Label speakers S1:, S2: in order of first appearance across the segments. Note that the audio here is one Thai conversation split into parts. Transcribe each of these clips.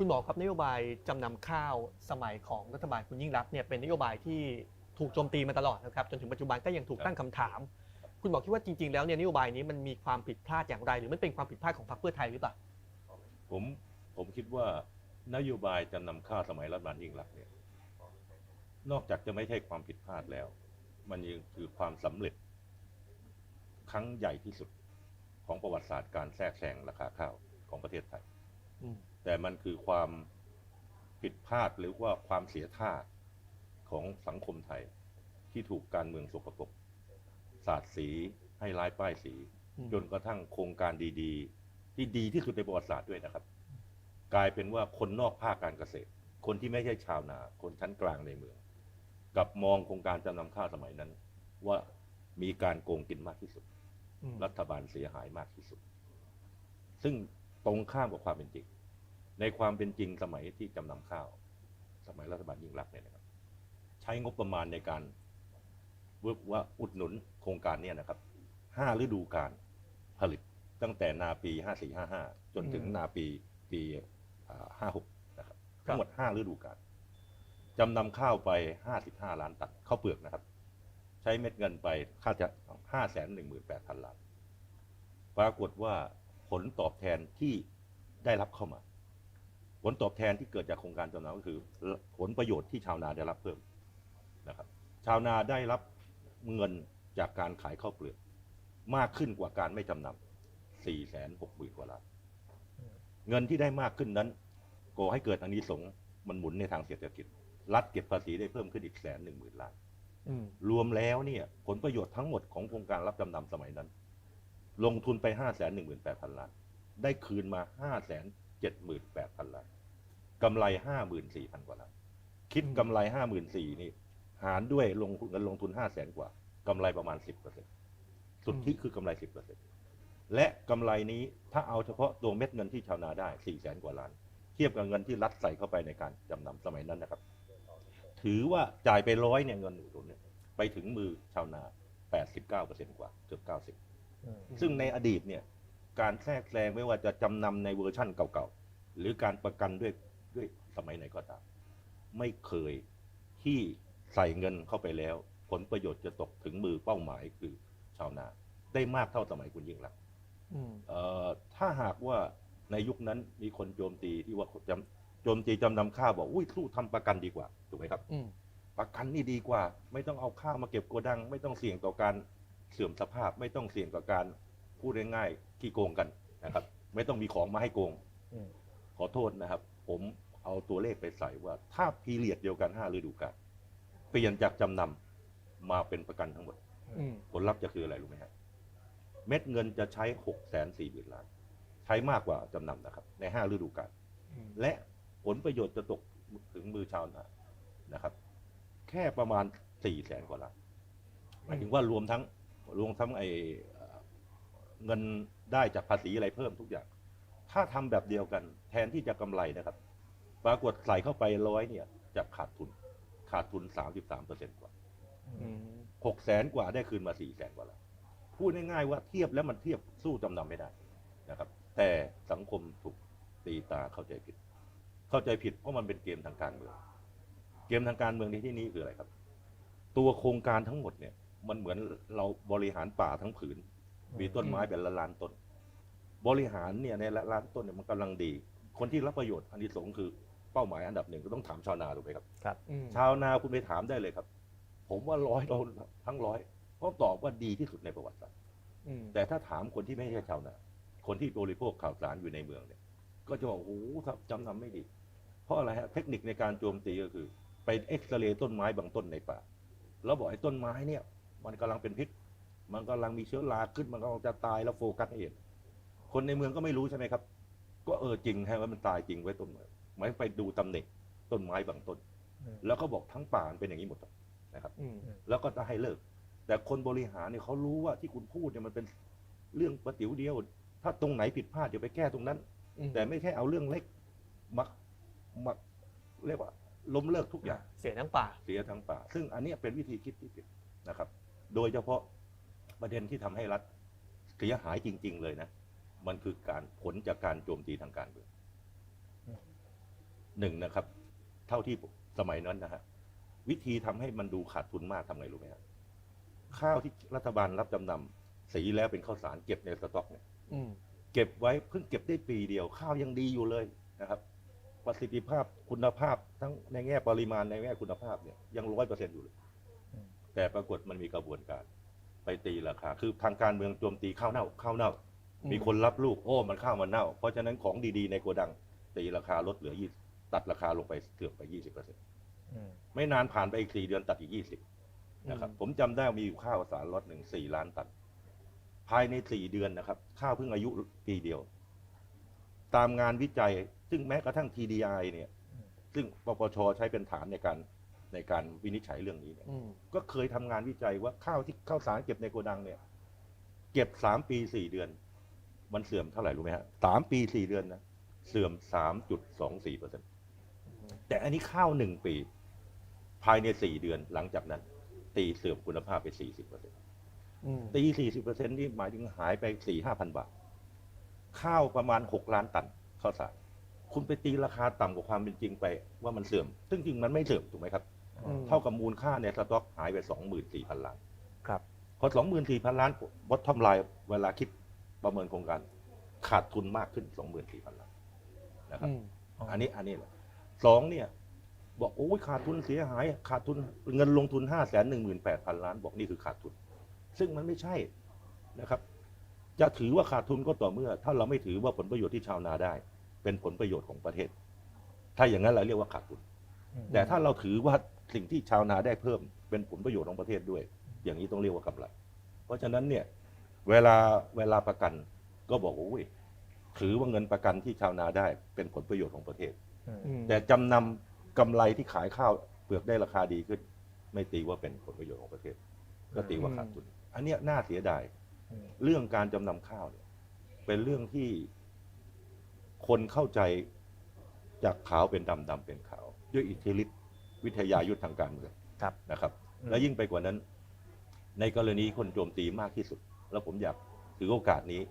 S1: คุณหมอครับนโยบายจำนำข้าวสมัยของรัฐบาลคุณยิ่งรักษณ์เนี่ยเป็นนโยบายที่ถูกโจมตีมาตลอดนะครับจนถึงปัจจุบันก็ยังถูกตั้งคำถาม คุณหมอคิดว่าจริงๆแล้วเนี่ยนโยบายนี้มันมีความผิดพลาดอย่างไร หรือมันเป็นความผิดพลาดของพรรคเพื่อไทยหรือเปล่า
S2: ผมผมคิดว่านโยบายจำนำข้าวสมัยรัฐบาลยิ่งรักษณ์เนี่ยนอกจากจะไม่ใช่ความผิดพลาดแล้ว มันยังคือความสำเร็จ ครั้งใหญ่ที่สุดของประวัติศาสตร์การแทรกแซงราคาข้าวของประเทศไทย
S1: อืม
S2: แต่มันคือความผิดพลาดหรือว่าความเสียท่าของสังคมไทยที่ถูกการเมืองสกปรกสาดสีให้ร้ายป้ายสี
S1: อืม
S2: จนกระทั่งโครงการดีๆ ที่ดีที่สุดในประวัติศาสตร์ด้วยนะครับ กลายเป็นว่าคนนอกภาคการเกษตร คนที่ไม่ใช่ชาวนา คนชั้นกลางในเมืองกลับมองโครงการจำนำข้าวสมัยนั้น ว่ามีการโกงกินมากที่สุด
S1: อืม
S2: รัฐบาลเสียหายมากที่สุด ซึ่งตรงข้ามกับความเป็นจริง ในความเป็นจริงสมัยที่จำนำข้าว สมัยรัฐบาลยิ่งรักษณ์เนี่ยนะครับ ใช้งบประมาณในการเวิร์กว่าอุดหนุนโครงการเนี่ยนะครับห้าฤดูการผลิตตั้งแต่นาปีห้าสี่ห้าห้าจนถึงนาปีปีห้าหกนะครับ ทั้งหมดห้าฤดูการจำนำข้าวไปห้าสิบห้าล้านตันข้าวเปลือกนะครับ ใช้เม็ดเงินไปค่าจะห้าแสนหนึ่งหมื่นแปดพันล้าน ปรากฏว่าผลตอบแทนที่ได้รับเข้ามา ผลตอบแทนที่เกิดจากโครงการจำนำก็คือ ผลประโยชน์ที่ชาวนาได้รับเพิ่มนะครับ ชาวนาได้รับเงินจากการขายข้าวเปลือกมากขึ้นกว่าการไม่จำนำสี่แสนหกหมื่นกว่าล้านเงินที่ได้มากขึ้นนั้นก่อให้เกิดอานิสงส์มันหมุนในทางเศรษฐกิจ รัฐเก็บภาษีได้เพิ่มขึ้นอีกแสนหนึ่งหมื่นล้าน
S1: อืม
S2: รวมแล้วเนี่ย ผลประโยชน์ทั้งหมดของโครงการรับจำนำสมัยนั้น ลงทุนไปห้าแสนหนึ่งหมื่นแปดพันล้าน ได้คืนมาห้าแสน เจ็ดหมื่นแปดพันล้านกำไรห้าหมื่นสี่พันกว่าล้านคิดกำไรห้าหมื่นสี่นี่หารด้วยลงทุนเงินลงทุนห้าแสนกว่ากำไรประมาณสิบเปอร์เซ็นสุทธิคือกำไรสิบเปอร์เซ็นและกำไรนี้ถ้าเอาเฉพาะตัวเม็ดเงินที่ชาวนาได้สี่แสนกว่าล้าน เทียบกับเงินที่รัฐใส่เข้าไปในการจำนำสมัยนั้นนะครับ ถือว่าจ่ายไปร้อยเนี่ยเงินอุดหนุนเนี่ยไปถึงมือชาวนา 89%กว่าเกือบ90 ซึ่งในอดีตเนี่ย การแทรกแซงไม่ว่าจะจำนำในเวอร์ชั่นเก่าๆ หรือการประกันด้วยด้วยสมัยไหนก็ตาม ไม่เคยที่ใส่เงินเข้าไปแล้ว ผลประโยชน์จะตกถึงมือเป้าหมายคือชาวนา ได้มากเท่าสมัยคุณยิ่งรักษณ์
S1: อืม
S2: เอ่อถ้าหากว่าในยุคนั้นมีคนโจมตีที่ว่าจำโจมตีจำนำข้าวบอกอุ้ยสู้ทำประกันดีกว่าถูกไหมครับ
S1: อืม
S2: ประกันนี่ดีกว่า ไม่ต้องเอาข้าวมาเก็บโกดัง ไม่ต้องเสี่ยงต่อการเสื่อมสภาพ ไม่ต้องเสี่ยงต่อการ พูดง่ายๆขี้โกงกันนะครับ ไม่ต้องมีของมาให้โกง
S1: อืม
S2: ขอโทษนะครับ ผมเอาตัวเลขไปใส่ว่า ถ้าพีเรียดเดียวกันห้าฤดูกาลเปลี่ยนจากจำนำมาเป็นประกันทั้งหมด
S1: อืม
S2: ผลลัพธ์จะคืออะไรรู้ไหมฮะเม็ดเงินจะใช้หกแสนสี่หมื่นล้าน ใช้มากกว่าจำนำนะครับ ในห้าฤดูกาล
S1: อืม
S2: และผลประโยชน์จะตกถึงมือชาวนานะครับ แค่ประมาณสี่แสนกว่าล้านหมายถึงว่ารวมทั้งรวมทั้งไอ เงินได้จากภาษีอะไรเพิ่มทุกอย่าง ถ้าทำแบบเดียวกัน แทนที่จะกำไรนะครับ ปรากฏใส่เข้าไปร้อยเนี่ย จะขาดทุน ขาดทุนสามสิบสามเปอร์เซ็นต์กว่าหกแสนกว่าได้คืนมาสี่แสนกว่าล้านพูดง่ายๆว่าเทียบแล้วมันเทียบสู้จำนำไม่ได้นะครับ แต่สังคมถูกตีตาเข้าใจผิด เข้าใจผิดเพราะมันเป็นเกมทางการเมือง เกมทางการเมืองในที่นี้คืออะไรครับ ตัวโครงการทั้งหมดเนี่ย มันเหมือนเราบริหารป่าทั้งผืน มีต้นไม้เป็นละล้านต้น บริหารเนี่ยในละล้านต้นเนี่ยมันกำลังดี คนที่รับประโยชน์อันนี้สงส์คือเป้าหมายอันดับหนึ่งก็ต้องถามชาวนาถูกไหมครับ
S1: อืม
S2: ชาวนาคุณไปถามได้เลยครับ ผมว่าร้อยเราทั้งร้อยเพราะตอบว่าดีที่สุดในประวัติศาสตร์
S1: อืม
S2: แต่ถ้าถามคนที่ไม่ใช่ชาวนาคนที่บริโภคข่าวสารอยู่ในเมืองเนี่ย ก็จะบอกโอ้โหจำนำไม่ดี เพราะอะไรฮะเทคนิคในการโจมตีก็คือ ไปเอ็กซเรย์ต้นไม้บางต้นในป่า แล้วบอกไอ้ต้นไม้เนี่ย มันกำลังเป็นพิษ มันกำลังมีเชื้อราขึ้นมันกำลังจะตายแล้วโฟกัสให้เห็นคนในเมืองก็ไม่รู้ใช่ไหมครับ ก็เออจริงฮะว่ามันตายจริงไว้ต้นไม้หมายไปดูตำแหน่งต้นไม้บางต้น แล้วก็บอกทั้งป่ามันเป็นอย่างนี้หมดนะครับ
S1: อืม
S2: แล้วก็จะให้เลิก แต่คนบริหารเนี่ยเขารู้ว่าที่คุณพูดเนี่ยมันเป็นเรื่องประติ๋วเดียว ถ้าตรงไหนผิดพลาดเดี๋ยวไปแก้ตรงนั้น
S1: อืม
S2: แต่ไม่ใช่เอาเรื่องเล็กมามาเรียกว่า ล้มเลิกทุกอย่าง
S1: เสียทั้งป่า
S2: เสียทั้งป่า ซึ่งอันเนี้ยเป็นวิธีคิดที่ผิดนะครับ โดยเฉพาะ ประเด็นที่ทำให้รัฐเสียหายจริง ๆ เลยนะ มันคือการผลจากการโจมตีทางการเมืองหนึ่งนะครับ เท่าที่สมัยนั้นนะฮะวิธีทำให้มันดูขาดทุนมากทำไงรู้ไหมครับข้าวที่รัฐบาลรับจำนำสีแล้วเป็นข้าวสารเก็บในสต็อกเนี่ย
S1: อืม
S2: เก็บไว้เพิ่งเก็บได้ปีเดียว ข้าวยังดีอยู่เลยนะครับประสิทธิภาพคุณภาพทั้งในแง่ปริมาณในแง่คุณภาพเนี่ยยังร้อยเปอร์เซ็นต์อยู่เลย
S3: อืม
S2: แต่ปรากฏมันมีกระบวนการ ไปตีราคา คือทางการเมืองโจมตีข้าวเน่าข้าวเน่า
S1: อืม
S2: มีคนรับลูกโอ้มันข้าวมันเน่า เพราะฉะนั้นของดีๆในโกดังตีราคาลดเหลือยี่ตัดราคาลงไปเกือบไปยี่สิบเปอร์เซ็นต์
S3: อืม
S2: ไม่นานผ่านไปอีกสี่เดือนตัดอีกยี่สิบนะครับผมจำได้มีอยู่ข้าวสารล็อตหนึ่งสี่ล้านตัน ภายในสี่เดือนนะครับ ข้าวเพิ่งอายุปีเดียว ตามงานวิจัย ซึ่งแม้กระทั่ง TDI เนี่ย ซึ่งปปชใช้เป็นฐานในการ ในการวินิจฉัยเรื่องนี้เนี่ย
S1: อืม
S2: ก็เคยทำงานวิจัยว่าข้าวที่ข้าวสารเก็บในโกดังเนี่ย เก็บสามปีสี่เดือน มันเสื่อมเท่าไหร่รู้ไหมฮะสามปีสี่เดือนนะเสื่อมสามจุดสองสี่เปอร์เซ็นแต่อันนี้ข้าวหนึ่งปี ภายในสี่เดือนหลังจากนั้น ตีเสื่อมคุณภาพไปสี่สิบเปอร์เซ็น
S1: อืม
S2: ตีสี่สิบเปอร์เซ็นนี่หมายถึงหายไปสี่ห้าพันบาท ข้าวประมาณหกล้านตันข้าวสารคุณไปตีราคาต่ำกว่าความเป็นจริงไปว่ามันเสื่อม ซึ่งจริงมันไม่เสื่อมถูกไหมครับ
S1: อืม
S2: เท่ากับมูลค่าในสต็อกหายไปสองหมื่นสี่พันล้าน
S3: ครับ
S2: พอสองหมื่นสี่พันล้านบอททอมไลน์เวลาคิดประเมินโครงการขาดทุนมากขึ้นสองหมื่นสี่พันล้านนะครับ
S1: อืม
S2: อันนี้อันนี้แหละสองเนี่ย บอกโอ้ยขาดทุนเสียหาย ขาดทุนเงินลงทุนห้าแสนหนึ่งหมื่นแปดพันล้าน บอกนี่คือขาดทุน ซึ่งมันไม่ใช่นะครับ จะถือว่าขาดทุนก็ต่อเมื่อ ถ้าเราไม่ถือว่าผลประโยชน์ที่ชาวนาได้ เป็นผลประโยชน์ของประเทศ ถ้าอย่างนั้นเราเรียกว่าขาดทุน แต่ถ้าเราถือว่า สิ่งที่ชาวนาได้เพิ่มเป็นผลประโยชน์ของประเทศด้วย อย่างนี้ต้องเรียกว่ากำไร เพราะฉะนั้นเนี่ยเวลาเวลาประกันก็บอกว่าอุ้ยถือว่าเงินประกันที่ชาวนาได้เป็นผลประโยชน์ของประเทศ
S3: อืม
S1: อืม
S2: แต่จำนำกำไรที่ขายข้าวเปลือกได้ราคาดีขึ้น ไม่ตีว่าเป็นผลประโยชน์ของประเทศ ก็ตีว่าขาดทุน อันเนี้ยน่าเสียดาย
S3: อืม
S2: เรื่องการจำนำข้าวเนี่ยเป็นเรื่องที่คนเข้าใจจากขาวเป็นดำดำเป็นขาว ด้วยอิทธิฤทธิ วิทยายุทธทางการเมือง
S3: ครับ
S2: นะครับ
S3: อืม
S2: และยิ่งไปกว่านั้น ในกรณีคนโจมตีมากที่สุด แล้วผมอยากถือโอกาสนี้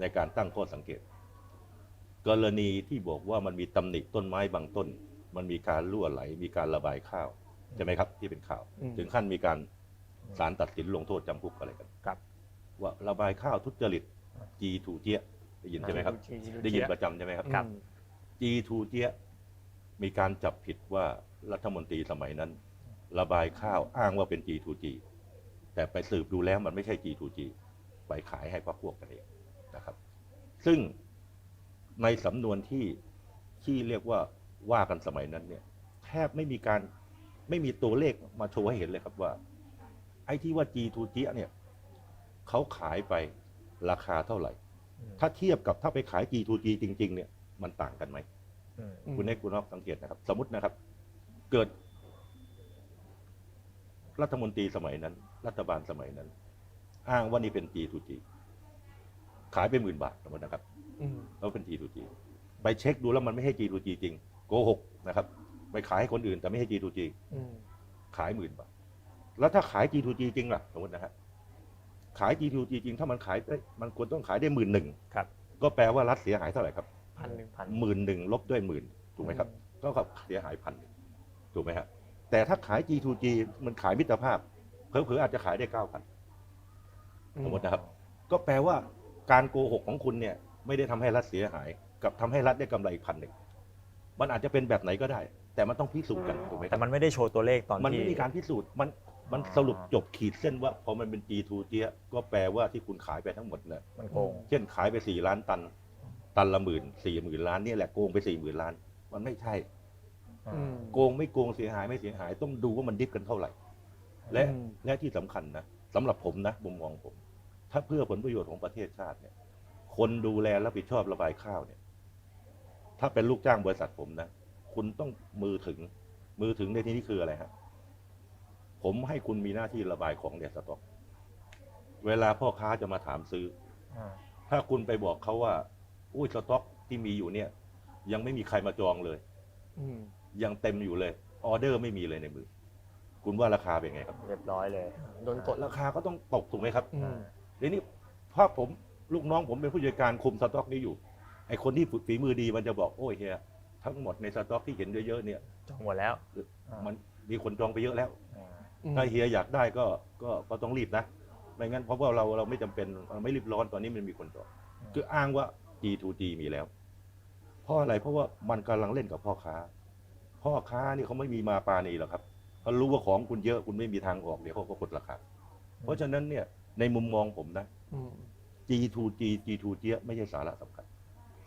S2: ในการตั้งข้อสังเกต กรณีที่บอกว่ามันมีตำหนิต้นไม้บางต้น มันมีการรั่วไหล มีการระบายข้าวใช่ไหมครับ ที่เป็นข่าว
S1: อืม
S2: ถึงขั้นมีการศาลตัดสินลงโทษจำคุกอะไรกัน
S3: ครับ
S2: ว่าระบายข้าวทุจริต G ทูเจียได้ยินใช่ไหมครับ ได้ยินประจำใช่ไหมครับ
S1: ครับ
S2: G ทูเจียมีการจับผิดว่า รัฐมนตรีสมัยนั้น ระบายข้าวอ้างว่าเป็น G ทู G แต่ไปสืบดูแล้วมันไม่ใช่ G ทู G ไปขายให้พรรคพวกกันเองนะครับ ซึ่งในสำนวนที่ที่เรียกว่าว่ากันสมัยนั้นเนี่ยแทบไม่มีการไม่มีตัวเลขมาโชว์ให้เห็นเลยครับว่า ไอ้ที่ว่า G ทู G เนี่ยเขาขายไปราคาเท่าไหร่ ถ้าเทียบกับถ้าไปขาย G ทู G จริง ๆ เนี่ยมันต่างกันไหม
S3: อืม
S1: อืม
S2: คุณเอกคุณนอกสังเกตนะครับ สมมตินะครับ เกิด รัฐมนตรีสมัยนั้น รัฐบาลสมัยนั้น อ้างว่านี่เป็น G to G ขายไปหมื่นบาทสมมตินะครับ
S1: อืม
S2: แล้วเป็น G to G ไปเช็คดูแล้วมันไม่ใช่ G to G จริงโกหกนะครับไปขายให้คนอื่น แต่ไม่ใช่ G to G
S1: อืม
S2: ขายหมื่นบาท แล้วถ้าขาย G to G จริงล่ะสมมตินะฮะขาย G to G จริงถ้ามันขายได้มันควรต้องขายได้หมื่นหนึ่ง
S3: ครับ
S2: ก็แปลว่ารัฐเสียหายเท่าไหร่ครับ
S1: พันหนึ่งพัน
S2: หมื่นหนึ่งลบด้วยหมื่นถูกไหมครับ ก็ครับเสียหายพันหนึ่ง ถูกไหมฮะแต่ถ้าขาย G2G มันขายมิตรภาพเผลอๆอาจจะขายได้เก้าพันสมมตินะครับ ก็แปลว่าการโกหกของคุณเนี่ยไม่ได้ทำให้รัฐเสียหาย กับทำให้รัฐได้กำไรอีกพันหนึ่งมันอาจจะเป็นแบบไหนก็ได้ แต่มันต้องพิสูจน์กันถูกไหมค
S3: แต่
S2: รับ
S3: มันไม่ได้โชว์ตัวเลขตอน
S2: มัน
S3: ที่
S2: ไม่มีการพิสูจน์มันมัน
S3: อ๋อ
S2: สรุปจบขีดเส้นว่าพอมันเป็น G2G ก็แปลว่าที่คุณขายไปทั้งหมดเนี่ย
S3: มันโกง
S2: เช่นขายไปสี่ล้านตัน ตันละหมื่นสี่หมื่นล้านเนี่ยแหละโกงไปสี่หมื่นล้าน มันไม่ใช่
S1: อืม
S2: โกงไม่โกงเสียหายไม่เสียหาย ต้องดูว่ามันดิฟกันเท่าไหร่ และ
S1: อืม
S2: และที่สำคัญนะสำหรับผมนะมุมมองผม ถ้าเพื่อผลประโยชน์ของประเทศชาติเนี่ย คนดูแลรับผิดชอบระบายข้าวเนี่ย ถ้าเป็นลูกจ้างบริษัทผมนะคุณต้องมือถึง มือถึงในที่นี้คืออะไรฮะผมให้คุณมีหน้าที่ระบายของในสต็อก เวลาพ่อค้าจะมาถามซื้อ
S3: อ่า
S2: ถ้าคุณไปบอกเขาว่า อุ้ยสต็อกที่มีอยู่เนี่ย ยังไม่มีใครมาจองเลย
S1: อืม
S2: ยังเต็มอยู่เลย ออเดอร์ไม่มีเลยในมือ คุณว่าราคาเป็นไงครับ
S3: เรียบร้อยเลย
S1: โดนกดแล้ว
S2: ราคาก็ต้องตกถูกไหมครับ
S1: อืม
S2: ทีนี้ถ้าผมลูกน้องผมเป็นผู้จัดการคุมสต็อกนี้อยู่ ไอคนที่ฝีมือดีมันจะบอกโอ้ยเฮียททั้งหมดในสต็อกที่เห็นเยอะๆเนี่ย
S3: จองหมดแล้วอ่ามั
S2: มันมีคนจองไปเยอะแล้ว
S3: อ่า
S1: อืม
S2: ถ้าเฮียอยากได้ก็ก็ก็ต้องรีบนะ ไม่งั้นเพราะว่าเราเราไม่จำเป็นเราไม่รีบร้อนตอนนี้มันมีคนจองคืออ้างว่า G2G มีแล้ว เพราะอะไรเพราะว่ามันกำลังเล่นกับพ่อค้า พ่อค้านี่เขาไม่มีมาปานีหรอกครับเขารู้ว่าของคุณเยอะคุณไม่มีทางออกเดี๋ยวเขาก็กดราคาเพราะฉะนั้นเนี่ยในมุมมองผมนะ G2G G2G ไม่ใช่สาระสำคัญ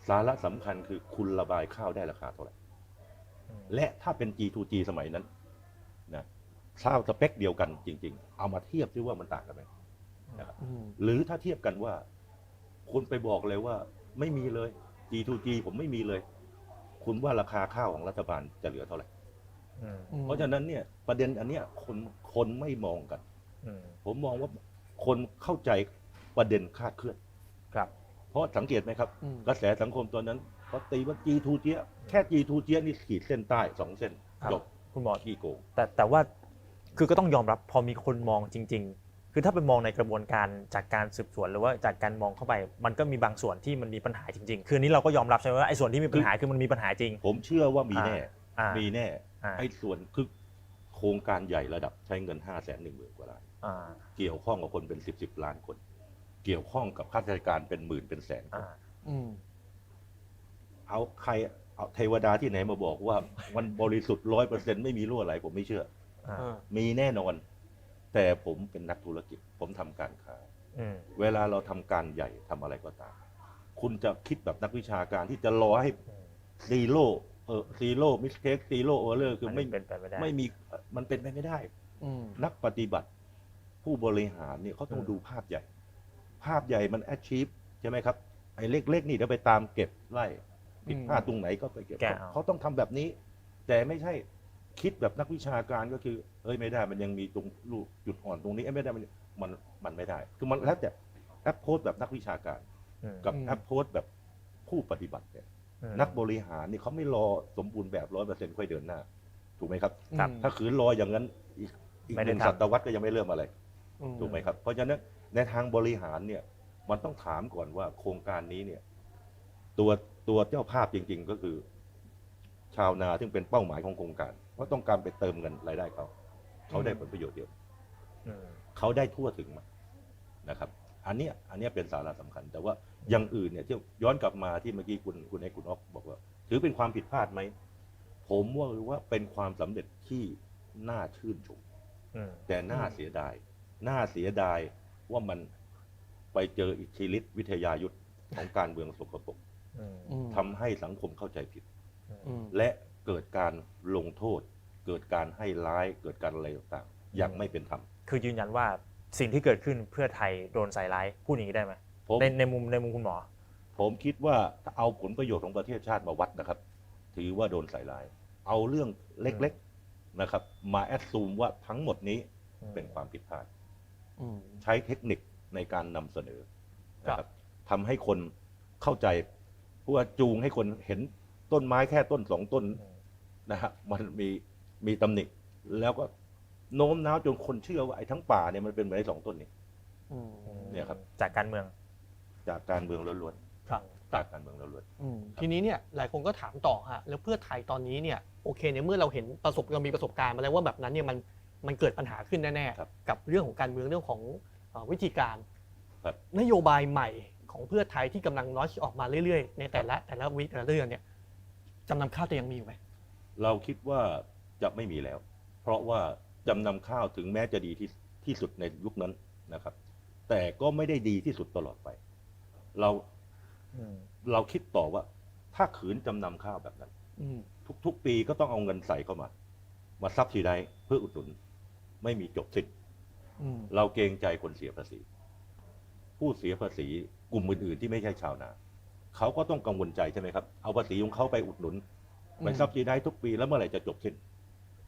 S2: สาระสำคัญคือคุณระบายข้าวได้ราคาเท่าไหร่และถ้าเป็น G2G สมัยนั้นนะข้าวสเปคเดียวกันจริง ๆ เอามาเทียบซิว่ามันต่างกันไหมนะครับ
S1: อืม
S2: หรือถ้าเทียบกันว่า คุณไปบอกเลยว่า ไม่มีเลย G2G ผมไม่มีเลย คุณว่าราคาข้าวของรัฐบาลจะเหลือเท่าไหร่
S3: อืม
S1: อืม
S2: เพราะฉะนั้นเนี่ยประเด็นอันเนี้ยคนคนไม่มองกัน
S3: อืม
S2: ผมมองว่าคนเข้าใจประเด็นคลาดเคลื่อน
S3: ครับ
S2: เพราะสังเกตไหมครับ
S1: อืม
S2: กระแสสังคมตอนนั้นเขาตีว่า G2 เจียแค่ G2 เจียนี่ขีดเส้นใต้สองเส้น
S3: ครับ
S2: จบ
S3: คุณหมอ
S2: ขี้โกง
S3: แต่แต่ว่าคือก็ต้องยอมรับพอมีคนมองจริงๆ คือถ้าไปมองในกระบวนการจากการสืบสวนหรือว่าจากการมองเข้าไป มันก็มีบางส่วนที่มันมีปัญหาจริง ๆ คืออนนี้เราก็ยอมรับใช่ไหมว่าไอ้ส่วนที่มีปัญหาคือมันมีปัญหาจริง
S2: ผมเชื่อว่ามีแน่
S3: อ่า
S2: มีแน่
S3: อ่า
S2: ไอ้ส่วนคือโครงการใหญ่ระดับใช้เงิน5้าแสนหนึ่งหมื่นกว่าล้าน
S3: อ่า
S2: เกี่ยวข้องกับคนเป็นสิบสิบล้านคน เกี่ยวข้องกับข้าราชการเป็นหมื่นเป็นแสนคน
S3: อ่า
S1: อืม
S2: เอาใครเอาเทวดาที่ไหนมาบอกว่า มันบริสุทธิ์ร้อยเปอร์เซ็นต์ไม่มีรั่วไหลผมไม่เชื่อ
S3: อ่า
S1: อ่า
S2: มีแน่นอน แต่ผมเป็นนักธุรกิจ ผมทำการค้า
S3: อืม
S2: เวลาเราทำการใหญ่ทำอะไรก็ตาม คุณจะคิดแบบนักวิชาการที่จะรอให้
S3: อืม
S2: ซีโร่เออซีโร่มิสเทคซีโร่โอเลอร์คือไม่
S3: นนี้เป็นไปไม่ได้
S2: ไม่มีมันเป็นไปไม่ได้
S1: อืม
S2: นักปฏิบัติผู้บริหารเนี่ยเขาต้อง
S3: อืม
S2: ดูภาพใหญ่ ภาพใหญ่มัน achieve ใช่ไหมครับ ไอ้เล็กๆนี่เดี๋ยวไปตามเก็บไล่ผิดพลาดตรงไหนก็ไปเก็บ
S3: แก้เอา
S2: เขาต้องทำแบบนี้ แต่ไม่ใช่ คิดแบบนักวิชาการก็คือ เอ้ยไม่ได้มันยังมีตรงลูกจุดอ่อนตรงนี้เอ้ยไม่ได้มันมันมันไม่ได้ คือมันแล้วแต่แอปโพสแบบนักวิชาการ
S3: อืม
S2: กับ
S1: อืม
S2: แอปโพสแบบผู้ปฏิบัติเนี่ย
S3: อืม
S2: นักบริหารนี่เขาไม่รอสมบูรณ์แบบร้อยเปอร์เซ็นต์ค่อยเดินหน้า ถูกไหมครับ
S3: ครับ
S1: อืม
S2: ถ้าขืนรออย่างนั้นอีกอีก
S3: ไม่
S2: ห
S3: ได้
S2: นึ่ง
S3: ทำ
S2: ศตวรรษก็ยังไม่เริ่มอะไร
S1: อื
S2: ถูกไหมครับ เพราะฉะนั้นในทางบริหารเนี่ย มันต้องถามก่อนว่าโครงการนี้เนี่ย ตัวตัวเจ้าภาพจริง ๆ ก็คือ ชาวนาซึ่งเป็นเป้าหมายของโครงการว่าต้องการไปเติมเงินรายได้เขา เขาได้ผลประโยชน์เดียว
S3: อืม
S2: เขาได้ทั่วถึงไหมนะครับ อันเนี้ยอันเนี้ยเป็นสาระสำคัญ แต่ว่าอย่างอื่นเนี่ยที่ย้อนกลับมาที่เมื่อกี้คุณคุณไอ้คุณอ๊อกบอกว่า ถือเป็นความผิดพลาดไหมผมว่าว่าเป็นความสำเร็จที่น่าชื่นชม
S3: อืม
S2: แต่น่าเสียดาย น่าเสียดายว่ามันไปเจออิทธิฤทธิวิทยายุทธ์ของการเมืองสกปรก
S3: อืม
S1: อืม
S2: ทำให้สังคมเข้าใจผิด
S1: อืม
S2: และเกิดการลงโทษ เกิดการให้ร้ายเกิดการอะไรต่างๆอย่างไม่เป็นธรรม
S3: คือยืนยันว่าสิ่งที่เกิดขึ้นเพื่อไทยโดนใส่ร้ายพูดอย่างนี้ได้ไหม
S2: ผม
S3: ในในมุมในมุมคุณหมอ
S2: ผมคิดว่าถ้าเอาผลประโยชน์ของประเทศชาติมาวัดนะครับ ถือว่าโดนใส่ร้าย เอาเรื่องเล็กๆนะครับ มาแอดซูมว่าทั้งหมดนี้เป็นความผิดพลาด
S1: อืม
S2: ใช้เทคนิคในการนำเสนอนะค
S1: ครั
S2: รับบทำให้คนเข้าใจเพื่อจูงให้คนเห็น ต้นไม้แค่ต้นสองต้นนะฮะมันมีมีตำหนิแล้วก็โน้มน้าวจนคนเชื่อว่าไอ้ทั้งป่าเนี่ยมันเป็นเหมือนไอ้สองต้นนี้
S1: อืม
S2: เนี่ยครับ
S3: จากการเมือง
S2: จากการเมืองล้วน
S1: ครับ
S2: ๆจากการเมืองล้วน
S1: อืมทีนี้เนี่ยหลายคนก็ถามต่อฮะแล้วเพื่อไทยตอนนี้เนี่ยโอเคเนี่ยเมื่อเราเห็นประสบเรามีประสบการณ์มาแล้วว่าแบบนั้นเนี่ยมันมันเกิดปัญหาขึ้นแน่
S2: ครับ
S1: ๆกับเรื่องของการเมืองเรื่องของเอ่อวิธีการ
S2: ครับ
S1: นโยบายใหม่ของเพื่อไทยที่กำลังน้อยออกมาเรื่อยๆ ในแต่ละแต่ละวิแต่ละเรื่องเนี่ย จำนำข้าวจะยังมีอยู่ไหม
S2: ๆเราคิดว่าจะไม่มีแล้ว เพราะว่าจำนำข้าวถึงแม้จะดีที่ที่สุดในยุคนั้นนะครับ แต่ก็ไม่ได้ดีที่สุดตลอดไป เรา
S3: อืม
S2: เราคิดต่อว่า ถ้าขืนจำนำข้าวแบบนั้น
S1: อืม
S2: ทุกๆ ปีก็ต้องเอาเงินใส่เข้ามา มาซับทีไดเพื่ออุดหนุน ไม่มีจบสิ้น
S1: อืม
S2: เราเกรงใจคนเสียภาษี ผู้เสียภาษีกลุ่มอื่นๆที่ไม่ใช่ชาวนา เขาก็ต้องกังวลใจใช่ไหมครับ เอาภาษีของเขาไปอุดหนุนไปซับทีไดทุกปีแล้วเมื่อไหร่จะจบสิ้น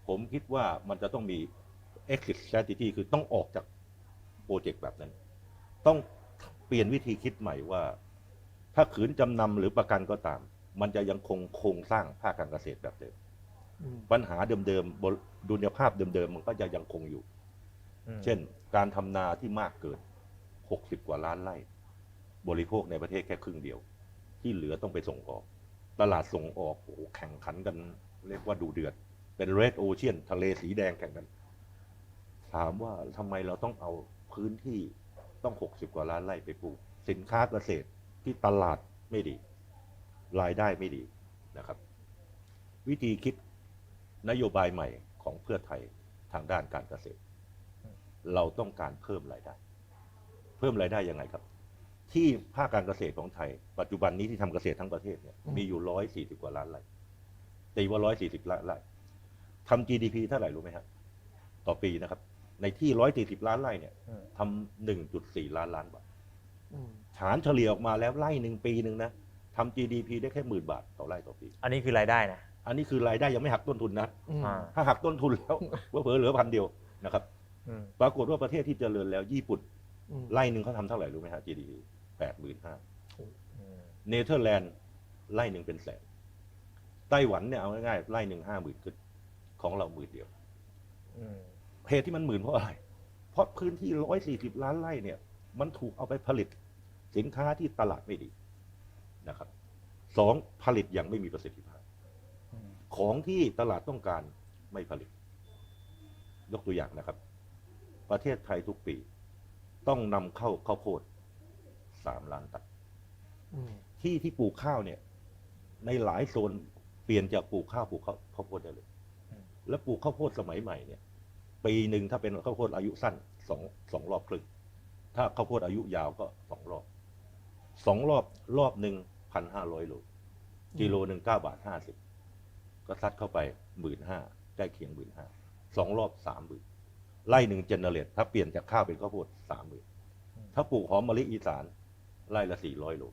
S2: ผมคิดว่ามันจะต้องมี exit strategy คือต้องออกจากโปรเจกต์แบบนั้น ต้องเปลี่ยนวิธีคิดใหม่ว่า ถ้าขืนจำนำหรือประกันก็ตาม มันจะยังคงโครงสร้างภาคการเกษตรแบบเดิม
S1: อืม
S2: ปัญหาเดิมๆบนดุลยภาพเดิมๆมันก็จะยังคงอยู่
S3: อืม
S2: เช่น การทำนาที่มากเกิน 60 กว่าล้านไร่ บริโภคในประเทศแค่ครึ่งเดียว ที่เหลือต้องไปส่งออก ตลาดส่งออกโอ้แข่งขันกัน เรียกว่าดูเดือด เป็นเรดโอเชียนทะเลสีแดงแข่งกัน ถามว่าทำไมเราต้องเอาพื้นที่ต้อง 60 กว่าล้านไร่ไปปลูก สินค้าเกษตรที่ตลาดไม่ดี รายได้ไม่ดีนะครับ วิธีคิดนโยบายใหม่ของเพื่อไทยทางด้านการเกษตร เราต้องการเพิ่มรายได้ เพิ่มรายได้ยังไงครับ ที่ภาคการเกษตรของไทย ปัจจุบันนี้ที่ทำเกษตรทั้งประเทศเนี่ย
S1: อืม
S2: มีอยู่ร้อยสี่สิบกว่าล้านไร่ตีว่าร้อยสี่สิบล้านไร่ทำ GDP เท่าไหร่รู้ไหมครับต่อปีนะครับ ในที่ร้อยสี่สิบล้านไร่เนี่ย
S3: อืม
S2: ทำหนึ่งจุดสี่ล้านล้านบาท
S1: อืม
S2: ฐานเฉลี่ยออกมาแล้วไร่หนึ่งปีหนึ่งนะทำ GDP ได้แค่หมื่นบาทต่อไร่ต่อปี
S3: อันนี้คือรายได้นะ
S2: อันนี้คือรายได้ยังไม่หักต้นทุนนะ
S1: อืม
S3: อ่า
S2: ถ้าหักต้นทุนแล้ว ว่าเผลอเหลือพันเดียวนะครับ
S3: อืม
S2: ปรากฏว่าประเทศที่เจริญแล้วญี่ปุ่น
S1: อืม
S2: ไร่หนึ่งเขาทำเท่าไหร่รู้ไหมฮะ GDP แปดหมื่นห้า
S3: อืม
S2: เนเธอร์แลนด์ไร่หนึ่งเป็นแสนไต้หวันเนี่ยเอาง่ายๆไร่หนึ่งห้าหมื่นขึ้นของเราหมื่นเดียว
S3: อืม
S2: เหตุที่มันหมื่นเพราะอะไร เพราะพื้นที่ร้อยสี่สิบล้านไร่เนี่ย มันถูกเอาไปผลิตสินค้าที่ตลาดไม่ดีนะครับสองผลิตอย่างไม่มีประสิทธิภาพ
S3: อืม
S2: ของที่ตลาดต้องการไม่ผลิต ยกตัวอย่างนะครับ ประเทศไทยทุกปี ต้องนำเข้าข้าวโพด สามล้านตัน
S1: อืม
S2: ที่ที่ปลูกข้าวเนี่ย ในหลายโซนเปลี่ยนจากปลูกข้าวปลูกข้าวข้าวโพดได้เลย แล้วปลูกข้าวโพดสมัยใหม่เนี่ยปีหนึ่งถ้าเป็นข้าวโพดอายุสั้นสองสองรอบครึ่งถ้าข้าวโพดอายุยาวก็สองรอบสองรอบรอบหนึ่งพันห้าร้อยโลกิโลหนึ่งเก้าบาทห้าสิบก็ซัดเข้าไปหมื่นห้าใกล้เคียงหมื่นห้าสองรอบสามหมื่นไร่หนึ่งเจเนเรตถ้าเปลี่ยนจากข้าวเป็นข้าวโพดสามหมื่นถ้าปลูกหอมมะลิอีสาน ไร่ละสี่ร้อยโล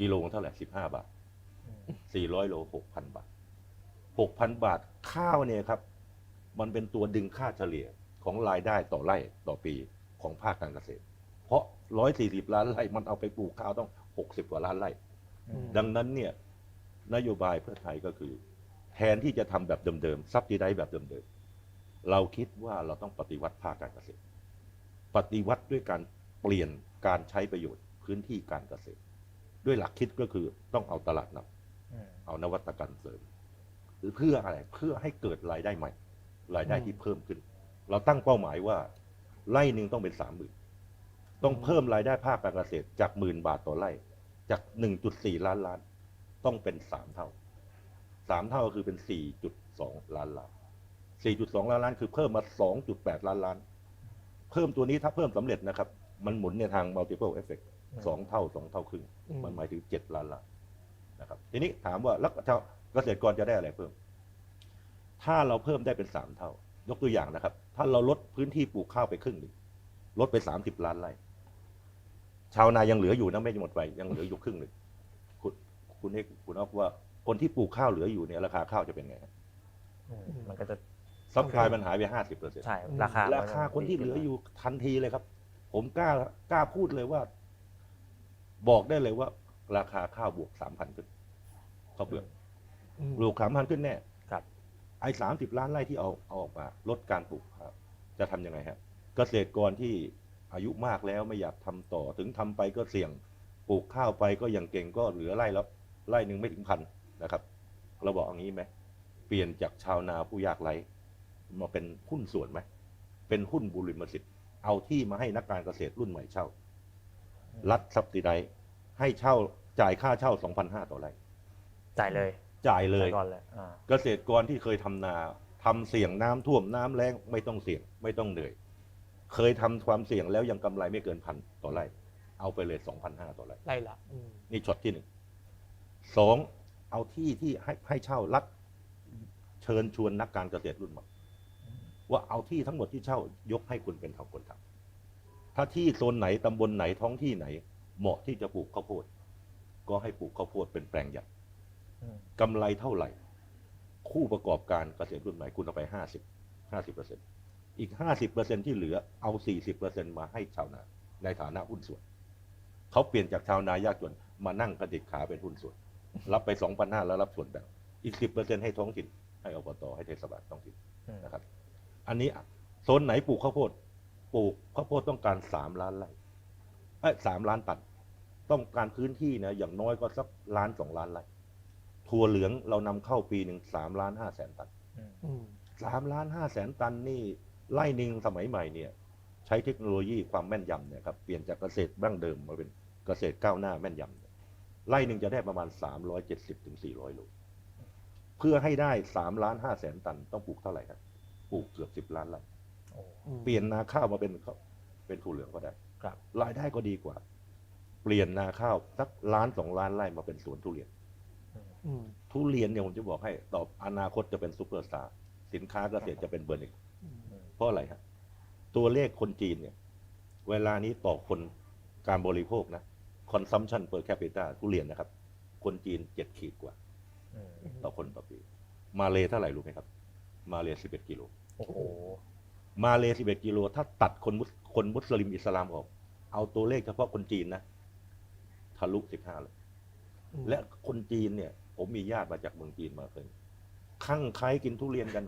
S2: กิโลเท่าไหร่สิบห้าบาทสี่ร้อยโลหกพันบาทหกพันบาทข้าวเนี่ยครับ มันเป็นตัวดึงค่าเฉลี่ยของรายได้ต่อไร่ต่อปีของภาคการเกษตร เพราะร้อยสี่สิบล้านไร่มันเอาไปปลูกข้าวต้องหกสิบกว่าล้านไร่
S3: อืม
S2: ดังนั้นเนี่ยนโยบายเพื่อไทยก็คือ แทนที่จะทำแบบเดิมๆซับซิไดแบบเดิมๆเราคิดว่าเราต้องปฏิวัติภาคการเกษตร ปฏิวัติด้วยการเปลี่ยน การใช้ประโยชน์พื้นที่การเกษตร ด้วยหลักคิดก็คือต้องเอาตลาดนำ
S3: อืม
S2: เอานวัตกรรมเสริม หรือเพื่ออะไรเพื่อให้เกิดรายได้ใหม่ รายได้ที่เพิ่มขึ้น เราตั้งเป้าหมายว่าไร่หนึ่งต้องเป็นสามหมื่นต้องเพิ่มรายได้ภาคการเกษตรจากหมื่นบาทต่อไร่ จากหนึ่งจุดสี่ล้านล้าน ต้องเป็นสามเท่าสามเท่าก็คือเป็นสี่จุดสองล้านล้านสี่จุดสองล้านล้านคือเพิ่มมาสองจุดแปดล้านล้าน เพิ่มตัวนี้ถ้าเพิ่มสำเร็จนะครับ มันหมุนในทาง multiple effect สองเท่าสองเท่าครึ่ง
S1: อืม
S2: มันหมายถึงเจ็ดล้านล้านนะครับ ทีนี้ถามว่าแล้วชาวเกษตรกรจะได้อะไรเพิ่ม ถ้าเราเพิ่มได้เป็นสามเท่า ยกตัวอย่างนะครับ ถ้าเราลดพื้นที่ปลูกข้าวไปครึ่งหนึ่งลดไปสามสิบล้านไร่ชาวนายังเหลืออยู่นะไม่หมดไป ยังเหลืออยู่ครึ่งหนึ่งคุณคุณเอกคุณเอาว่าคนที่ปลูกข้าวเหลืออยู่เนี่ยราคาข้าวจะเป็นไง
S3: อืมมันก็จะ
S2: ซัพพลายมันหายไปห้าสิบเปอร์เซ็นต์
S3: ใช่ราคา
S2: ราคาคนที่เหลืออยู่ทันทีเลยครับ ผมกล้ากล้าพูดเลยว่า บอกได้เลยว่า ราคาข้าวบวกสามพันขึ้นข้าวเปลือก
S1: อืม
S2: บวกสามพันขึ้นแน่
S3: ครับ
S2: ไอ้สามสิบล้านไร่ที่เอาเอาออกมา ลดการปลูกข้าวจะทำยังไงฮะ เกษตรกรที่อายุมากแล้วไม่อยากทำต่อถึงทำไปก็เสี่ยงปลูกข้าวไปก็ยังเก่งก็เหลือไร่แล้วไร่หนึ่งไม่ถึงพันนะครับ เราบอกอย่างนี้ไหมเปลี่ยนจากชาวนาผู้ยากไร้มาเป็นหุ้นส่วนไหมเป็นหุ้นบุริมสิทธิ์ เอาที่มาให้นักการเกษตรรุ่นใหม่เช่า รัฐซับซิไดให้เช่าจ่ายค่าเช่า 2,500ต่อไร่
S3: จ่ายเลย
S2: จ่ายเลย
S3: จ่ก่อนเลยอ่า
S2: เกษตรกรที่เคยทำนาทำเสี่ยงน้ำท่วมน้ำแล้งไม่ต้องเสี่ยงไม่ต้องเหนื่อย เคยทำความเสี่ยงแล้วยังกำไรไม่เกินพันต่อไร่ เอาไปเลย 2,500ต่อไร่
S1: ไล่ละอืม
S2: นี่ช็อตที่หนึ่งสองเอาที่ที่ให้ให้เช่ารัฐเชิญชวนนักการเกษตรรุ่นใหม่ ว่าเอาที่ทั้งหมดที่เช่ายกให้คุณเป็นทำคนทำถ้าที่โซนไหนตำบลไหนท้องที่ไหน เหมาะที่จะปลูกข้าวโพด ก็ให้ปลูกข้าวโพดเป็นแปลงใหญ่
S3: อืม
S2: กำไรเท่าไหร่ คู่ประกอบการเกษตรรุ่นใหม่คุณเอาไปห้าสิบห้าสิบเปอร์เซ็นอีกห้าสิบเปอร์เซ็นที่เหลือเอาสี่สิบเปอร์เซ็นมาให้ชาวนา ในฐานะหุ้นส่วน เขาเปลี่ยนจากชาวนายากจนมานั่งกระดิกขาเป็นหุ้นส่วน รับไปสองพันห้าแล้วรับส่วนแบ่งอีกสิบเปอร์เซ็นให้ท้องถิ่นให้อบตให้เทศบาลท้องถิ่น
S3: อืม
S2: นะครับ อันนี้โซนไหนปลูกข้าวโพดปลูกข้าวโพดต้องการสามล้านไร่เอ้ยสามล้านตันต้องการพื้นที่นะอย่างน้อยก็สักล้านสองล้านไร่ถั่วเหลืองเรานำเข้าปีหนึ่งสามล้านห้าแสนตัน
S3: อืม
S1: อืม
S2: สามล้านห้าแสนตันนี่ไร่หนึ่งสมัยใหม่เนี่ย ใช้เทคโนโลยีความแม่นยำเนี่ยครับเปลี่ยนจากเกษตรดั้งเดิมมาเป็นเกษตรก้าวหน้าแม่นยำเนี่ยไร่หนึ่งจะได้ประมาณ370ถึง400โลเพื่อให้ได้3ล้าน5แสนตันต้องปลูกเท่าไหร่ครับ ปลูกเกือบ10ล้านไร่
S3: โอ้
S1: อืม
S2: เปลี่ยนนาข้าวมาเป็นข้าวเป็นถั่วเหลืองก็ได้
S3: ครับ
S2: รายได้ก็ดีกว่า เปลี่ยนนาข้าวสักล้านสองล้านไร่มาเป็นสวนทุเรียน
S1: อืม
S2: ทุเรียนเนี่ยผมจะบอกให้ต่ออนาคตจะเป็นซูเปอร์สตาร์สินค้าเกษตรจะเป็นเบอร์หนึ่ง
S1: อืม
S2: เพราะอะไรครับตัวเลขคนจีนเนี่ย เวลานี้ต่อคนการบริโภคนะ consumption per capita ทุเรียนนะครับ คนจีนเจ็ดขีดกว่า
S3: อืม
S2: ต่อคนต่อปี มาเลเท่าไหร่รู้ไหมครับ มาเลสิบเอ็ดกิโล
S3: โอ้โห
S2: มาเลสิบเอ็ดกิโล ถ้าตัดคนมุสคนมุสลิมอิสลามออก เอาตัวเลขเฉพาะคนจีนนะ ทะลุสิบห้าเลย
S1: อืม
S2: และคนจีนเนี่ย ผมมีญาติมาจากเมืองจีนมาเคยข้างใครกินทุเรียนกัน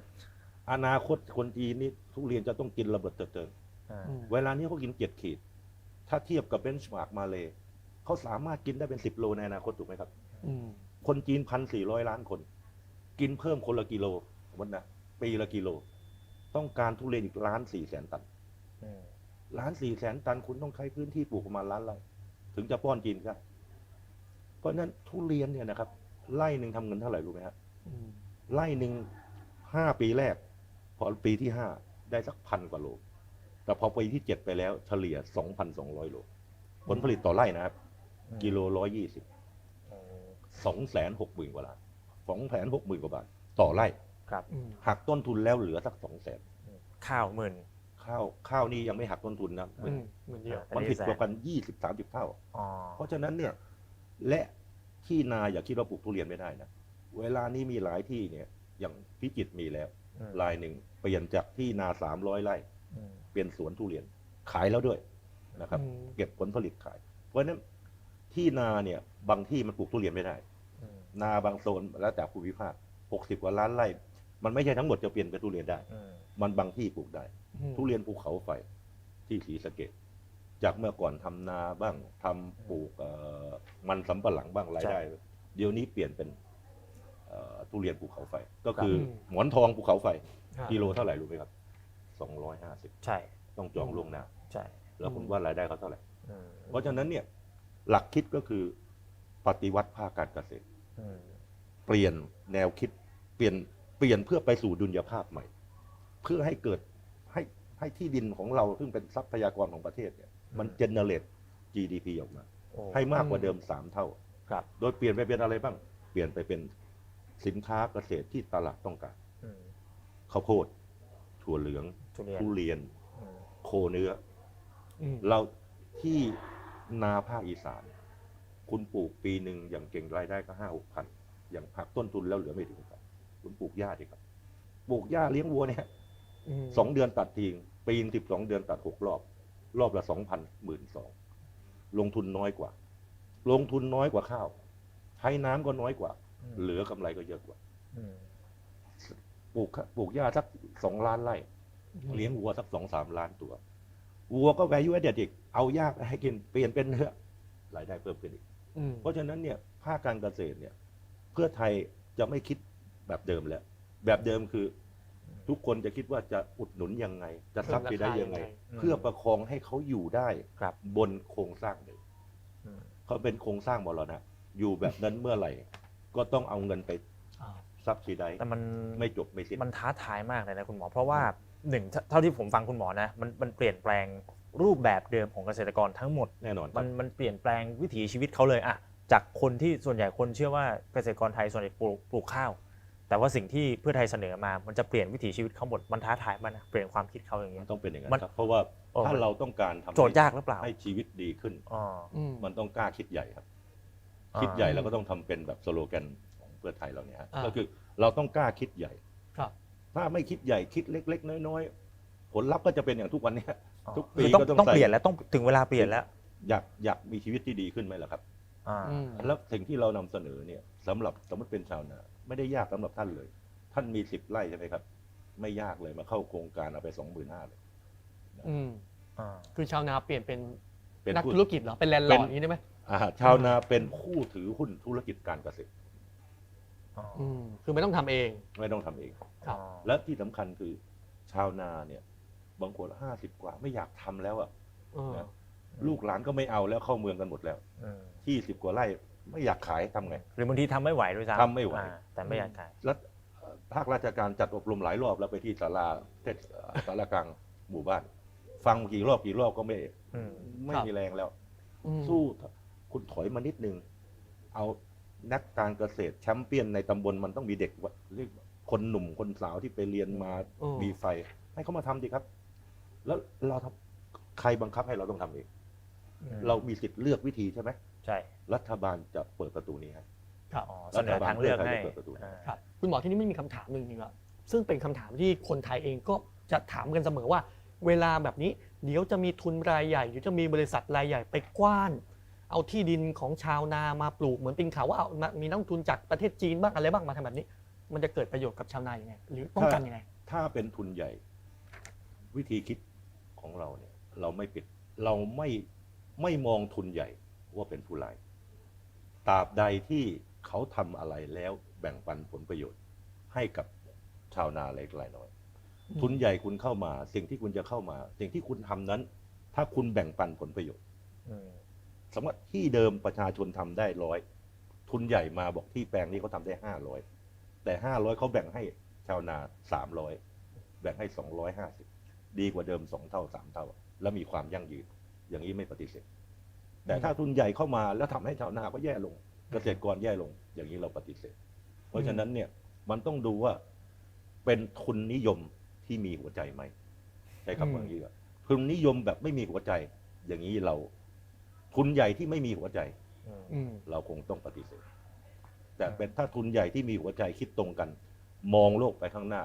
S2: อนาคตคนจีนนี่ทุเรียนจะต้องกินระเบิดเถิดเทิง
S3: อ่า
S1: อืม
S2: เวลานี้เขากินเจ็ดขีด ถ้าเทียบกับเบนช์มาร์กมาเลยเขาสามารถกินได้เป็นสิบโลในอนาคตถูกไหมครับ
S1: อืม
S2: คนจีนพันสี่ร้อยล้านคน กินเพิ่มคนละกิโลวันนะปีละกิโล ต้องการทุเรียนอีกล้านสี่แสนตัน
S3: อืม
S2: ล้านสี่แสนตันคุณต้องใช้พื้นที่ปลูกประมาณล้านไร่ถึงจะป้อนจีนครับเพราะฉะนั้นทุเรียนเนี่ยนะครับไร่หนึ่งทำเงินเท่าไหร่รู้ไหมครับ
S1: อืม
S2: ไร่หนึ่งห้าปีแรก พอปีที่ห้าได้สักพันกว่าโลแต่พอปีที่เจ็ดไปแล้วเฉลี่ยสองพันสองร้อยโลผลผลิตต่อไร่นะครับ
S3: อืม
S2: กิโลร้อยยี่สิบ
S3: โอ้
S2: สองแสนหกหมื่นกว่าล้านสองแสนหกหมื่นกว่าบาทต่อไร่
S3: ครับ
S1: อืม
S2: หักต้นทุนแล้วเหลือสักสองแสน
S3: อืมข้าวหมื่น
S2: ข้าวข้าวนี่ยังไม่หักต้นทุนนะ
S1: อืมเหมือนเดียว
S2: มันผิดกว่ากันยี่สิบสามสิบเท่า
S3: อ๋อ
S2: เพราะฉะนั้นเนี่ยและที่นาอย่าคิดว่าปลูกทุเรียนไม่ได้นะเวลานี้มีหลายที่เนี่ยอย่างพิจิตรมีแล้ว
S3: อืม
S2: รายหนึ่งเปลี่ยนจากที่นาสามร้อยไร่
S3: อืม
S2: เปลี่ยนสวนทุเรียนขายแล้วด้วยนะครับ
S1: อืม
S2: เก็บผลผลิตขาย เพราะฉะนั้นที่นาเนี่ยบางที่มันปลูกทุเรียนไม่ได้
S3: อืม
S2: นาบางโซนแล้วแต่ภูมิภาคหกสิบกว่าล้านไร่ มันไม่ใช่ทั้งหมดจะเปลี่ยนเป็นทุเรียนได้
S3: อืม
S2: มันบางที่ปลูกได้
S1: อืม
S2: ทุเรียนภูเขาไฟที่ศรีสะเกดจากเมื่อก่อนทำนาบ้างทำปลูกเอ่อมันสำปะหลังบ้างรายได้ เดี๋ยวนี้เปลี่ยนเป็นเอ่อทุเรียนภูเขาไฟ ก็คือหมอนทองภูเขาไฟ
S1: ครับ
S2: กิโลเท่าไหร่รู้ไหมครับสองร้อยห้าสิบ
S3: ใช่
S2: ต้องจองล่วงหน้า
S3: ใช่
S2: แล้วคุณว่ารายได้เขาเท่าไหร่
S3: อืม
S2: เพราะฉะนั้นเนี่ยหลักคิดก็คือปฏิวัติภาคการเกษตร
S3: อืม
S2: เปลี่ยนแนวคิดเปลี่ยนเปลี่ยนเพื่อไปสู่ดุลยภาพใหม่ เพื่อให้เกิดให้ให้ที่ดินของเราซึ่งเป็นทรัพยากรของประเทศเนี่ยมันเจเนเรต GDP ออกมา
S3: โอ้
S2: ให้มากกว่าเดิมสามเท่า
S3: ครับ
S2: โดยเปลี่ยนไปเป็นอะไรบ้าง เปลี่ยนไปเป็นสินค้าเกษตรที่ตลาดต้องการ
S3: อืม
S2: ข้าวโพดถั่วเหลือง
S3: ทุเรียน
S2: ทุเรียน
S3: อืม
S2: โคเนื้อ
S1: อืม
S2: เราที่นาภาคอีสาน คุณปลูกปีหนึ่งอย่างเก่งรายได้ก็ห้าหกพันอย่างหักต้นทุนแล้วเหลือไม่ถึงครับ คุณปลูกหญ้าดีครับ ปลูกหญ้าเลี้ยงวัวเนี่ย
S1: ม
S2: สองเดือนตัดทิ้งปีนสิบสองเดือนตัดหกรอบ รอบละสองพันหมื่นสองลงทุนน้อยกว่า ลงทุนน้อยกว่าข้าวใช้น้ำก็น้อยกว่า
S3: อืม
S2: เหลือกำไรก็เยอะกว่า
S3: อืม
S2: ปลูกข้าปลูกหญ้าสักสองล้านไร่ เลี้ยงวัวสักสองสามล้านตัว วัวก็แวร์ยูแอดเด็กเอาหญ้าไปให้กินเปลี่ยนเป็นเนื้อรายได้เพิ่มขึ้นอีก
S1: อืม
S2: เพราะฉะนั้นเนี่ยภาคการเกษตรเนี่ยเพื่อไทยจะไม่คิด แบบเดิมแล้ว แบบเดิมคือทุกคนจะคิดว่าจะอุดหนุนยังไง จะซับไปได้ยังไง เพื่อประคองให้เขาอยู่ได้
S3: ครับ
S2: บนโครงสร้างเดิม
S3: อืม
S2: เขาเป็นโครงสร้างมรณะอยู่แบบนั้นเมื่อไหร่ ก็ต้องเอาเงินไป
S1: อ่า
S2: ซับซีได
S3: แต่มัน
S2: ไม่จบไม่สิ้น
S3: มันท้าทายมากเลยนะคุณหมอ เพราะว่าหนึ่งเท่าเท่าที่ผมฟังคุณหมอนะมันมันเปลี่ยนแปลงรูปแบบเดิมของเกษตรกรทั้งหมด
S2: แน่นอนค
S3: มั
S2: รับ
S3: นมันเปลี่ยนแปลงวิถีชีวิตเขาเลยอะจากคนที่ส่วนใหญ่คนเชื่อว่าเกษตรกรไทยส่วนใหญ่ปลูกปลูกข้าว แต่ว่าสิ่งที่เพื่อไทยเสนอมา มันจะเปลี่ยนวิถีชีวิตเขาหมด มันท้าทายมากนะเปลี่ยนความคิดเขาอย่างเงี้
S2: มัน
S3: ย
S2: ต้องเป็นอย่างนั้
S3: มัน
S2: นครับ เพราะว่า
S3: โอ้
S2: ถ้าเราต้องการทำ
S3: โจทย์ยากหรือเปล่า
S2: ให้ชีวิตดีขึ้น
S3: อ๋อ
S1: อืม
S2: มันต้องกล้าคิดใหญ่ครับ
S3: อ่า
S2: คิดใหญ่เราก็ต้องทำเป็นแบบสโลแกนของเพื่อไทยเราเนี่ยฮะ
S1: อ่า
S2: ก็คือเราต้องกล้าคิดใหญ่
S1: ครับ
S2: ถ้าไม่คิดใหญ่คิดเล็ก ๆ น้อยๆ ผลลัพธ์ก็จะเป็นอย่างทุกวันเนี้ย
S3: อ๋อ
S2: ทุกปี
S3: คือต้อง
S2: ก็ต้อง
S3: ต้อง
S2: ใส่
S3: เปลี่ยนแล้วต้องถึงเวลาเปลี่ยนแล้ว
S2: อยากอยากมีชีวิตที่ดีขึ้นไหมล่ะครับ
S3: อ่า
S1: อืม
S2: แล้วสิ่งที่เรานำเสนอเนี่ยสำหรับสมมติเป็นชาวนา ไม่ได้ยากสำหรับท่านเลย ท่านมีสิบไร่ใช่ไหมครับ ไม่ยากเลยมาเข้าโครงการเอาไปสองหมื่นห้าเลย
S1: อืม
S3: อ่า
S1: คือชาวนาเปลี่ยนเป็น
S2: เป็น
S1: นัก
S2: ผู้
S1: ธุรกิจเหรอเป็นแลนด์ลอร์ดอย่างนี้ได้ไหม
S2: อ่าชาวนาเป็นผู้ถือหุ้นธุรกิจการเกษตร
S3: อ๋อ
S1: อืมคือไม่ต้องทำเอง
S2: ไม่ต้องทำเอง
S1: ครับ
S2: และที่สำคัญคือชาวนาเนี่ย บางคนห้าสิบกว่าไม่อยากทำแล้วอะ
S1: เออ
S2: นะลูกหลานก็ไม่เอาแล้วเข้าเมืองกันหมดแล้ว
S3: อืม
S2: ที่สิบกว่าไร่ ไม่อยากขายทำไง
S3: หรือบางทีทำไม่ไหวด้วยซ้ำ
S2: ทำไม่ไหว
S3: อ่าแต่ไม่อยากขาย
S2: แล้วเอ่อภาคราชการจัดอบรมหลายรอบแล้วไปที่ศาลาเทศเอ่อศาลากลางหมู่บ้าน ฟังกี่รอบกี่รอบก็ไม่
S3: อืม
S2: ไม่
S1: ครับ
S2: มีแรงแล้ว
S1: อืม
S2: สู้คุณถอยมานิดนึง เอานักการเกษตรแชมป์เปี้ยนในตำบลมันต้องมีเด็กวะเรียกคนหนุ่มคนสาวที่ไปเรียนมา
S1: อืม
S2: มีไฟ ให้เขามาทำดีครับ แล้วเราทำใครบังคับให้เราต้องทำเอง
S3: อืม
S2: เรามีสิทธิ์เลือกวิธีใช่ไหม
S3: ใช่
S2: รัฐบาลจะเปิดประตูนี้ให้
S1: ครับ
S3: อ๋อเสนอทางเลือกให้
S2: รัฐบาลเพื่อไทยจะเปิดประตู
S3: อ่า
S1: ครับคุณหมอที่นี่ไม่มีคำถามหนึ่งจริงๆอะซึ่งเป็นคำถามที่คนไทยเองก็จะถามกันเสมอว่า เวลาแบบนี้ เดี๋ยวจะมีทุนรายใหญ่เดี๋ยวจะมีบริษัทรายใหญ่ไปกว้าน เอาที่ดินของชาวนามาปลูกเหมือนเป็นข่าวว่าเอามามีนักลงทุนจากประเทศจีนบ้างอะไรบ้างมาทำแบบนี้ มันจะเกิดประโยชน์กับชาวนาอย่างไงหรือป้องกันยังไง
S2: ถ้าเป็นทุนใหญ่ วิธีคิดของเราเนี่ย เราไม่ปิด เราไม่ไม่มองทุนใหญ่ ว่าเป็นผู้ร้ายตราบใดที่เขาทำอะไรแล้วแบ่งปันผลประโยชน์ ให้กับชาวนาเล็กรายน้อย
S1: อืม
S2: ทุนใหญ่คุณเข้ามา สิ่งที่คุณจะเข้ามา สิ่งที่คุณทำนั้น ถ้าคุณแบ่งปันผลประโยชน์
S3: อืม
S2: สมมติที่เดิมประชาชนทำได้ร้อยทุนใหญ่มาบอกที่แปลงนี้เขาทำได้ห้าร้อยแต่ห้าร้อยเขาแบ่งให้ชาวนาสามร้อยแบ่งให้สองร้อยห้าสิบดีกว่าเดิมสองเท่าสามเท่า แล้วมีความยั่งยืน อย่างนี้ไม่ปฏิเสธ แต่ถ้าทุนใหญ่เข้ามาแล้วทำให้ชาวนาก็แย่ลง เกษตรกรแย่ลง อย่างนี้เราปฏิเสธ เพราะฉะนั้นเนี่ยมันต้องดูว่าเป็นทุนนิยมที่มีหัวใจไหมใช้คำว่าอย่างนี้ก่อนทุนนิยมแบบไม่มีหัวใจ อย่างนี้เรา ทุนใหญ่ที่ไม่มีหัวใจ
S3: อืม
S1: อืม
S2: เราคงต้องปฏิเสธ แต่เป็นถ้าทุนใหญ่ที่มีหัวใจคิดตรงกัน มองโลกไปข้างหน้า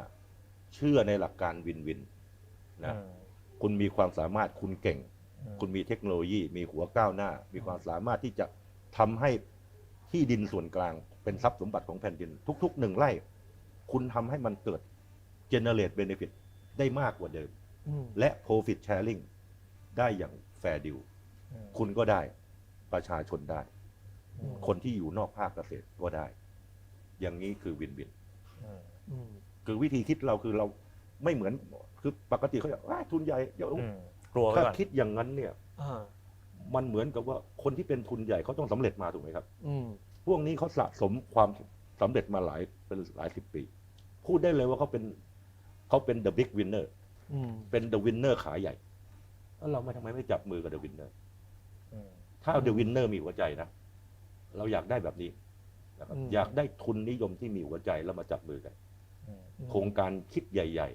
S2: เชื่อในหลักการวินวินนะ
S3: อืม
S2: คุณมีความสามารถคุณเก่ง
S3: อืม
S2: คุณมีเทคโนโลยี มีหัวก้าวหน้า มีความสามารถที่จะทำให้ที่ดินส่วนกลางเป็นทรัพย์สมบัติของแผ่นดิน ทุกๆหนึ่งไร่ คุณทำให้มันเกิด generate benefit ได้มากกว่าเดิม
S1: อืม
S2: และ profit sharing ได้อย่าง fair deal
S3: อืม
S2: คุณก็ได้ประชาชนได้
S3: อืม
S2: คนที่อยู่นอกภาคเกษตรก็ได้ อย่างนี้คือวินวิน
S3: อืม
S1: อืม
S2: คือวิธีคิดเราคือเราไม่เหมือนคือปกติเขาจะว่าทุนใหญ่เดี๋ยว
S3: อืมก ลัวไว้
S2: ถ้า
S3: ก่อน
S2: คิดอย่างนั้นเนี่ย
S1: อ่า
S2: มันเหมือนกับว่าคนที่เป็นทุนใหญ่เขาต้องสำเร็จมาถูกไหมครับ
S1: อืม
S2: พวกนี้เขาสะสมความสำเร็จมาหลายเป็นหลายสิบปี พูดได้เลยว่าเขาเป็นเขาเป็น the big winner
S1: อืม
S2: เป็น the winner ขาใหญ่แล้วเราไม่ทำไมไม่จับมือกับ the winner
S3: อืม
S2: ถ้า the winner มีหัวใจนะ เราอยากได้แบบนี้นะครับ
S1: อืม
S2: อยากได้ทุนนิยมที่มีหัวใจแล้วมาจับมือกัน
S3: อืม
S2: โครงการคิดใหญ่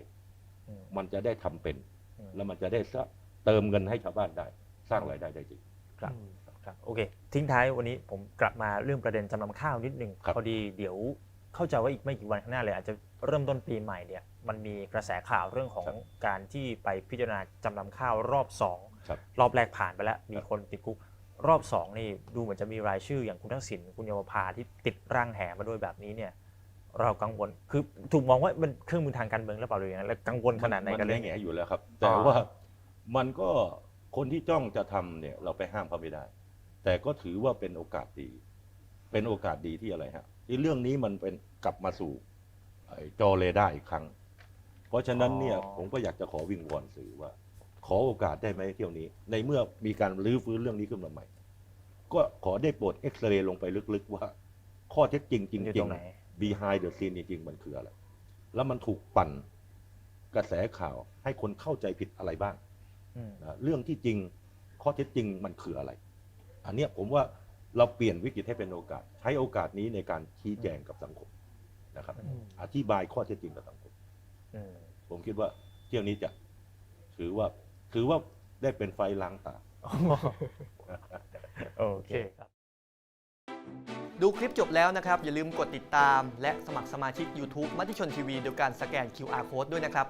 S3: อืม
S2: ๆ มันจะได้ทำเป็น
S3: อืม
S2: แล้วมันจะได้สะ เติมเงินให้ชาวบ้านได้ สร้างรายได้ได้จริง
S3: ครับ
S1: อืม
S3: ครับโอเค ทิ้งท้ายวันนี้ผมกลับมาเรื่องประเด็นจำนำข้าวนิดหนึ่ง
S2: ครับ
S3: พอดีเดี๋ยวเข้าใจว่าอีกไม่กี่วันข้างหน้าเลยอาจจะเริ่มต้นปีใหม่เนี่ยมันมีกระแสข่าวเรื่องของการที่ไปพิจารณาจำนำข้าวรอบสอง
S2: ครับ
S3: รอบแรกผ่านไปแล้ว มี
S2: ครับ
S3: คนติดคุกรอบสองนี่ดูเหมือนจะมีรายชื่ออย่างคุณทักษิณคุณเยาวภาที่ติดร่างแหมาด้วยแบบนี้เนี่ยเรากังวลคือถูกมองว่ามันเครื่องมือทางการเมืองหรือเปล่าหรือยังไงแล้วกังวลขนาดไหน
S2: มั
S3: กัน
S2: น
S3: เรื่อง
S2: แง่
S3: นี้
S2: ๆอยู่แล้วครับ แต่ว่า มันก็คนที่จ้องจะทำเนี่ยเราไปห้ามเขาไม่ได้ แต่ก็ถือว่าเป็นโอกาสดี เป็นโอกาสดีที่อะไรฮะที่เรื่องนี้มันเป็นกลับมาสู่ไอ้จอเรดาร์อีกครั้ง เพราะฉะนั้นเนี่ยผมก็อยากจะขอวิงวอนสื่อว่า ขอโอกาสได้ไหมเที่ยวนี้ ในเมื่อมีการรื้อฟื้นเรื่องนี้ขึ้นมาใหม่ ก็ขอได้โปรดเอ็กซเรย์ลงไปลึกๆว่า ข้อเท็จจริงจ
S3: อยู่
S2: ริ
S3: ตรงงไหน
S2: ๆ behind the scene จริงๆมันคืออะไรแล้วมันถูกปั่นกระแสข่าวให้คนเข้าใจผิดอะไรบ้าง
S3: อืม
S2: นะเรื่องที่จริงข้อเท็จจริงมันคืออะไร อันเนี้ยผมว่าเราเปลี่ยนวิกฤตให้เป็นโอกาส ใช้โอกาสนี้ในการชี้แจงกับสังคมนะครับ
S1: อืม
S2: อธิบายข้อเท็จจริงกับสังคม
S3: อืม
S2: ผมคิดว่าเที่ยวนี้จะถือว่าถือว่าได้เป็นไฟล้างตา
S3: โอ
S1: โอ
S3: เค
S1: เคครับ ดูคลิปจบแล้วนะครับ อย่าลืมกดติดตาม และสมัครสมาชิก YouTube มติชนทีวีโดยการสแกน QR Code ด้วยนะครับ